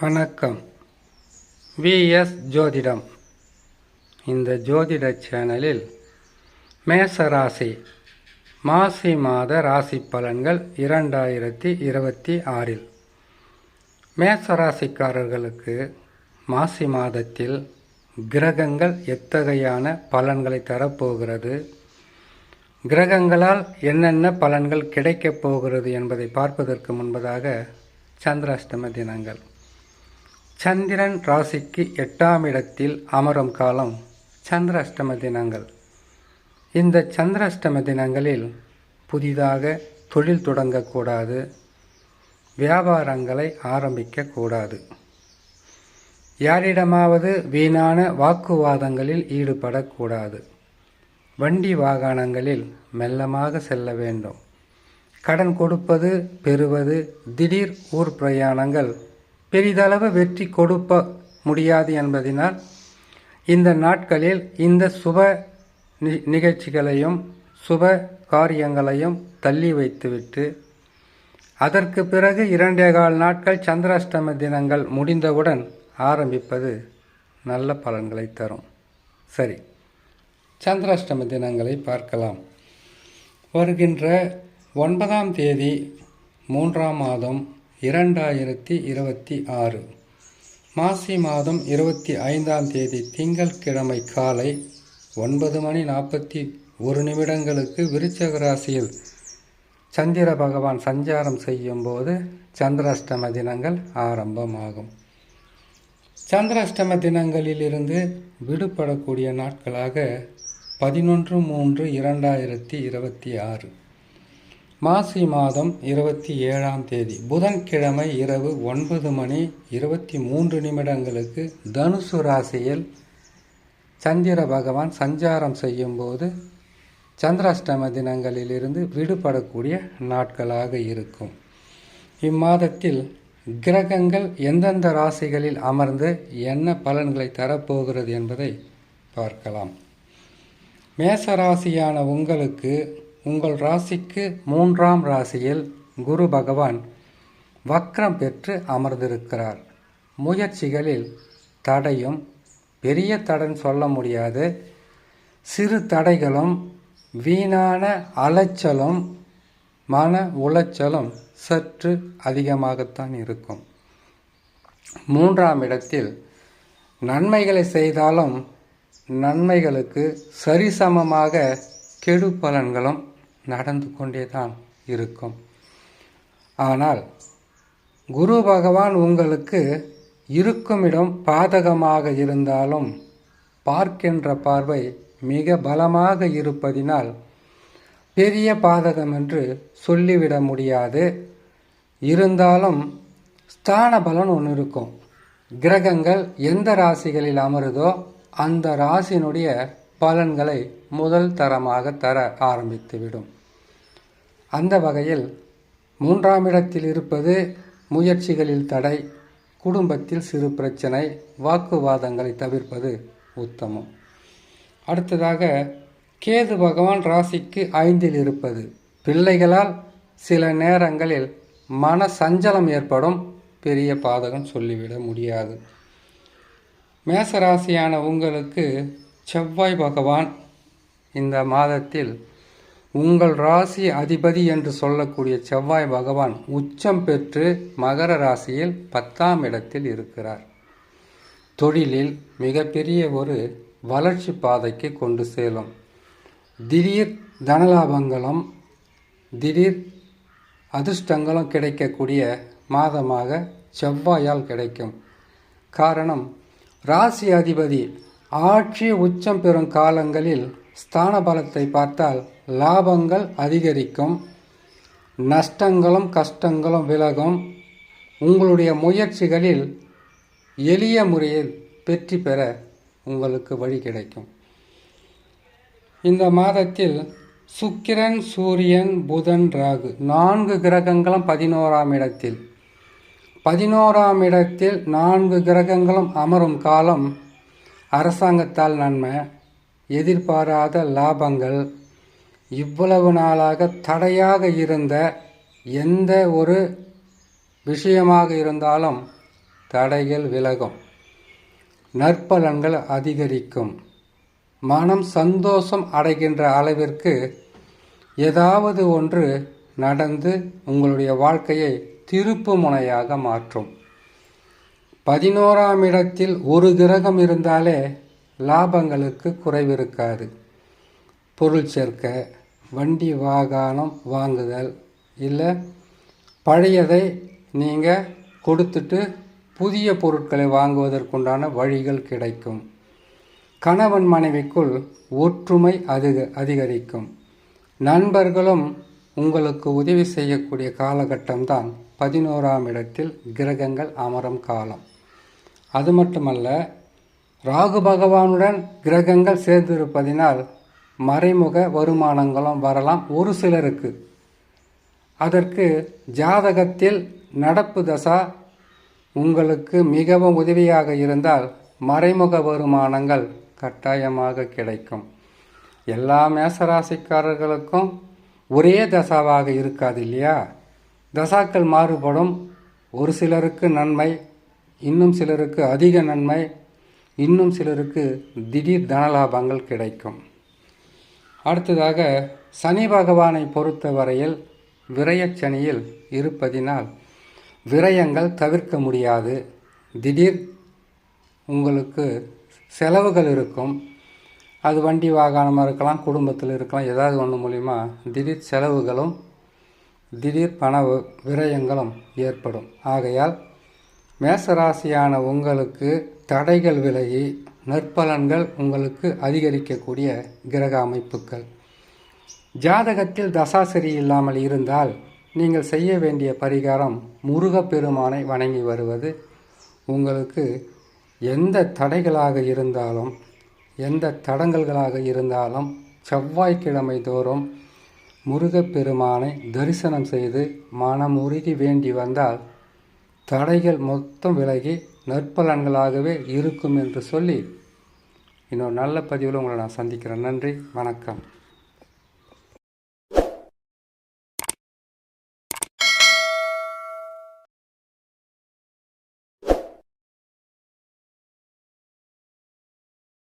வணக்கம். விஎஸ் ஜோதிடம். இந்த ஜோதிட சேனலில் மேச ராசி மாசி மாத ராசி பலன்கள் இரண்டாயிரத்தி இருபத்தி ஆறில். மேச ராசிக்காரர்களுக்கு மாசி மாதத்தில் கிரகங்கள் எத்தகையான பலன்களை தரப்போகிறது? கிரகங்களால் என்னென்ன பலன்கள் கிடைக்கப் போகிறது என்பதை பார்ப்பதற்கு முன்பதாக சந்திராஷ்டம தினங்கள். சந்திரன் ராசிக்கு எட்டாம் இடத்தில் அமரும் காலம் சந்திராஷ்டம தினங்கள். இந்த சந்திராஷ்டம தினங்களில் புதிதாக தொழில் தொடங்கக்கூடாது. வியாபாரங்களை ஆரம்பிக்கக்கூடாது. யாரிடமாவது வீணான வாக்குவாதங்களில் ஈடுபடக்கூடாது. வண்டி வாகனங்களில் மெல்லமாக செல்ல வேண்டும். கடன் கொடுப்பது பெறுவது திடீர் ஊர் பிரயாணங்கள் பெரிதளவு வெற்றி கொடுக்க முடியாது என்பதினால் இந்த நாட்களில் இந்த சுப நி- நிகழ்ச்சிகளையும் சுப காரியங்களையும் தள்ளி வைத்துவிட்டு அதற்கு பிறகு இரண்டே கால் நாட்கள் சந்திராஷ்டம தினங்கள் முடிந்தவுடன் ஆரம்பிப்பது நல்ல பலன்களை தரும். சரி சந்திராஷ்டம தினங்களை பார்க்கலாம். வருகின்ற ஒன்பதாம் தேதி மூன்றாம் மாதம் இரண்டாயிரத்தி இருபத்தி ஆறு. மாசி மாதம் இருபத்தி ஐந்தாம் தேதி திங்கட்கிழமை காலை ஒன்பது மணி நாற்பத்தி ஒரு நிமிடங்களுக்கு விருச்சக ராசியில் சந்திர பகவான் சஞ்சாரம் செய்யும்போது சந்திராஷ்டம தினங்கள் ஆரம்பமாகும். சந்திராஷ்டம தினங்களிலிருந்து விடுபடக்கூடிய நாட்களாக பதினொன்று மூன்று இரண்டாயிரத்தி இருபத்தி ஆறு. மாசி மாதம் இருபத்தி ஏழாம் தேதி புதன்கிழமை இரவு ஒன்பது மணி இருபத்தி மூன்று நிமிடங்களுக்கு தனுசு ராசியில் சந்திர பகவான் சஞ்சாரம் செய்யும்போது சந்திராஷ்டம தினங்களிலிருந்து விடுபடக்கூடிய நாட்களாக இருக்கும். இம்மாதத்தில் கிரகங்கள் எந்தெந்த ராசிகளில் அமர்ந்து என்ன பலன்களை தரப்போகிறது என்பதை பார்க்கலாம். மேச ராசியான உங்களுக்கு உங்கள் ராசிக்கு மூன்றாம் ராசியில் குரு பகவான் வக்ரம் பெற்று அமர்ந்திருக்கிறார். முயற்சிகளில் தடையும் பெரிய தடைன்னு சொல்ல முடியாது. சிறு தடைகளும் வீணான அலைச்சலும் மன உளைச்சலும் சற்று அதிகமாகத்தான் இருக்கும். மூன்றாம் இடத்தில் நன்மைகளை செய்தாலும் நன்மைகளுக்கு சரிசமமாக கெடு பலன்களும் நடந்து கொண்டே தான் இருக்கும். ஆனால் குரு பகவான் உங்களுக்கு இருக்கும் இடம் பாதகமாக இருந்தாலும் பார்க்கின்ற பார்வை மிக பலமாக இருப்பதினால் பெரிய பாதகம் என்று சொல்லிவிட முடியாது. இருந்தாலும் ஸ்தான பலன் ஒன்று இருக்கும். கிரகங்கள் எந்த ராசிகளில் அமருதோ அந்த ராசினுடைய பலன்களை முதல் தரமாக தர ஆரம்பித்துவிடும். அந்த வகையில் மூன்றாம் இடத்தில் இருப்பது முயற்சிகளில் தடை குடும்பத்தில் சிறு பிரச்சனை வாக்குவாதங்களை தவிர்ப்பது உத்தமம். அடுத்ததாக கேது பகவான் ராசிக்கு ஐந்தில் இருப்பது. பிள்ளைகளால் சில நேரங்களில் மன சஞ்சலம் ஏற்படும் பெரிய பாதகம் சொல்லிவிட முடியாது. மேசராசியான உங்களுக்கு செவ்வாய் பகவான் இந்த மாதத்தில் உங்கள் ராசி அதிபதி என்று சொல்லக்கூடிய செவ்வாய் பகவான் உச்சம் பெற்று மகர ராசியில் பத்தாம் இடத்தில் இருக்கிறார். தொழிலில் மிகப்பெரிய ஒரு வளர்ச்சி பாதைக்கு கொண்டு செல்லும். திடீர் தனலாபங்களும் திடீர் அதிர்ஷ்டங்களும் கிடைக்கக்கூடிய மாதமாக செவ்வாயால் கிடைக்கும். காரணம் ராசி அதிபதி ஆட்சி உச்சம் பெறும் காலங்களில் ஸ்தான பலத்தை பார்த்தால் லாபங்கள் அதிகரிக்கும் நஷ்டங்களும் கஷ்டங்களும் விலகும். உங்களுடைய முயற்சிகளில் எளிய முறையில் வெற்றி பெற உங்களுக்கு வழி கிடைக்கும். இந்த மாதத்தில் சுக்கிரன் சூரியன் புதன் ராகு நான்கு கிரகங்களும் பதினோராம் இடத்தில். பதினோராம் இடத்தில் நான்கு கிரகங்களும் அமரும் காலம் அரசாங்கத்தால் நன்மை எதிர்பாராத லாபங்கள் இவ்வளவு நாளாக தடையாக இருந்த எந்த ஒரு விஷயமாக இருந்தாலும் தடைகள் விலகும். நற்பலன்கள் அதிகரிக்கும். மனம் சந்தோஷம் அடைகின்ற அளவிற்கு ஏதாவது ஒன்று நடந்து உங்களுடைய வாழ்க்கையை திருப்பு முனையாக மாற்றும். பதினோராம் இடத்தில் ஒரு கிரகம் இருந்தாலே லாபங்களுக்கு குறைவிருக்காது. பொருள் சேர்க்க வண்டி வாகனம் வாங்குதல் இல்லை பழையதை நீங்கள் கொடுத்துட்டு புதிய பொருட்களை வாங்குவதற்குண்டான வழிகள் கிடைக்கும். கணவன் மனைவிக்குள் ஒற்றுமை அதிக அதிகரிக்கும். நண்பர்களும் உங்களுக்கு உதவி செய்யக்கூடிய காலகட்டம்தான் பதினோராம் இடத்தில் கிரகங்கள் அமரும் காலம். அது மட்டுமல்ல ராகு பகவானுடன் கிரகங்கள் சேர்ந்திருப்பதினால் மறைமுக வருமானங்களும் வரலாம். ஒரு சிலருக்கு. அதற்கு ஜாதகத்தில் நடப்பு தசா உங்களுக்கு மிகவும் உதவியாக இருந்தால் மறைமுக வருமானங்கள் கட்டாயமாக கிடைக்கும். எல்லா மேசராசிக்காரர்களுக்கும் ஒரே தசாவாக இருக்காது இல்லையா? தசாக்கள் மாறுபடும். ஒரு சிலருக்கு நன்மை இன்னும் சிலருக்கு அதிக நன்மை இன்னும் சிலருக்கு திடீர் தனலாபங்கள் கிடைக்கும். அடுத்ததாக சனி பகவானை பொறுத்தவரையில் விரயச்சனியில் இருப்பதினால் விரயங்கள் தவிர்க்க முடியாது. திடீர் உங்களுக்கு செலவுகள் இருக்கும். அது வண்டி வாகனமாக இருக்கலாம் குடும்பத்தில் இருக்கலாம் ஏதாவது ஒன்று மூலிமா திடீர் செலவுகளும் திடீர் பண விரயங்களும் ஏற்படும். ஆகையால் மேசராசியான உங்களுக்கு தடைகள் விலகி நற்பலன்கள் உங்களுக்கு அதிகரிக்கக்கூடிய கிரக அமைப்புகள். ஜாதகத்தில் தசாசரி இல்லாமல் இருந்தால் நீங்கள் செய்ய வேண்டிய பரிகாரம் முருகப்பெருமானை வணங்கி வருவது. உங்களுக்கு எந்த தடைகளாக இருந்தாலும் எந்த தடங்கல்களாக இருந்தாலும் செவ்வாய்க்கிழமை தோறும் முருகப்பெருமானை தரிசனம் செய்து மனமுருகி வேண்டி வந்தால் தடைகள் மொத்தம் விலகி நற்பலன்களாகவே இருக்கும் என்று சொல்லி இன்னொரு நல்ல பதிவில் உங்களை நான் சந்திக்கிறேன். நன்றி வணக்கம்.